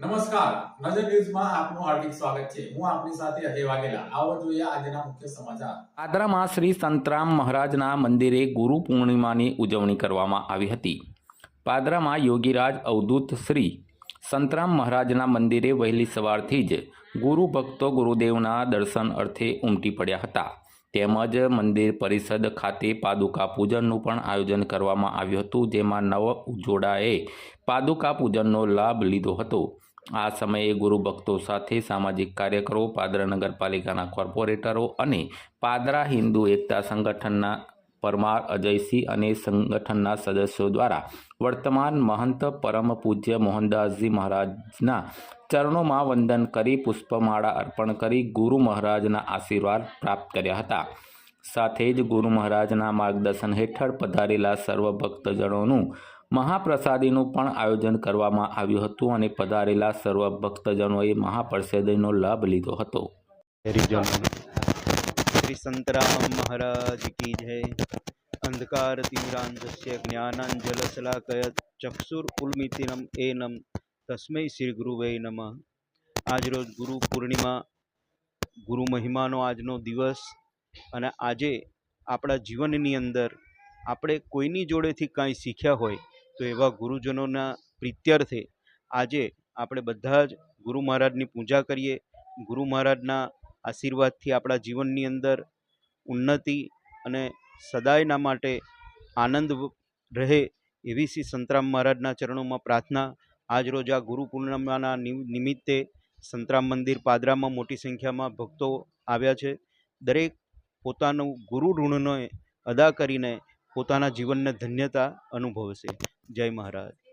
નમસ્કાર. નજર ન્યૂઝમાં આપનું હાર્દિક સ્વાગત છે. હું આપની સાથે અજય વાઘેલા. આવો જોઈએ આજના મુખ્ય સમાચાર. પાદરામાં શ્રી સંતરામ મહારાજના મંદિરે ગુરુ પૂર્ણિમાની ઉજવણી કરવામાં આવી હતી. પાદરામાં યોગીરાજ અવધૂત શ્રી સંતરામ મહારાજના મંદિરે વહેલી સવારથી જ ગુરુ ભક્તો ગુરુદેવના દર્શન અર્થે ઉમટી પડ્યા હતા. તેમજ મંદિર પરિષદ ખાતે પાદુકા પૂજનનું પણ આયોજન કરવામાં આવ્યું હતું, જેમાં નવ જોડાએ પાદુકા પૂજનનો લાભ લીધો હતો. આ સમયે ગુરુ ભક્તો સાથે સામાજિક કાર્યકરો, પાદરા નગરપાલિકાના કોર્પોરેટરો અને પાદરા હિન્દુ એકતા સંગઠનના પરમાર અજયસિંહ અને સંગઠનના સદસ્યો દ્વારા વર્તમાન મહંત પરમ પૂજ્ય મોહનદાસજી મહારાજના ચરણોમાં વંદન કરી, પુષ્પમાળા અર્પણ કરી, ગુરુ મહારાજના આશીર્વાદ પ્રાપ્ત કર્યા હતા. સાથે જ ગુરુ મહારાજના માર્ગદર્શન હેઠળ પધારેલા સર્વ ભક્તજનોનું મહાપ્રસાદીનું પણ આયોજન કરવામાં આવ્યું હતું અને પધારેલા સર્વ ભક્તજનોએ મહાપ્રસાદીનો લાભ લીધો હતો. શ્રી સંતરામ મહારાજ કી જય. અંધકાર તિમિરાંધસ્ય જ્ઞાનાંજલશલાકયત ચક્ષુર ઉલ્મિતિનમ એનમ તસ્મય શ્રી ગુરુવે નમ. આજરોજ ગુરુ પૂર્ણિમા, ગુરુ મહિમાનો આજનો દિવસ અને આજે આપણા જીવનની અંદર આપણે કોઈની જોડેથી કાંઈ શીખ્યા હોય તો એવા ગુરુજનોના પ્રીત્યર્થે આજે આપણે બધા જ ગુરુ મહારાજની પૂજા કરીએ. ગુરુ મહારાજના આશીર્વાદથી આપણા જીવનની અંદર ઉન્નતિ અને સદાયના માટે આનંદ રહે એવી શ્રી સંતરામ મહારાજના ચરણોમાં પ્રાર્થના. આજરોજ આ ગુરુ પૂર્ણિમાના નિમિત્તે સંતરામ મંદિર પાદરામાં મોટી સંખ્યામાં ભક્તો આવ્યા છે. દરેક પોતાનું ગુરુ ઋણને અદા કરીને પોતાના જીવનને ધન્યતા અનુભવશે જય મહારાજ.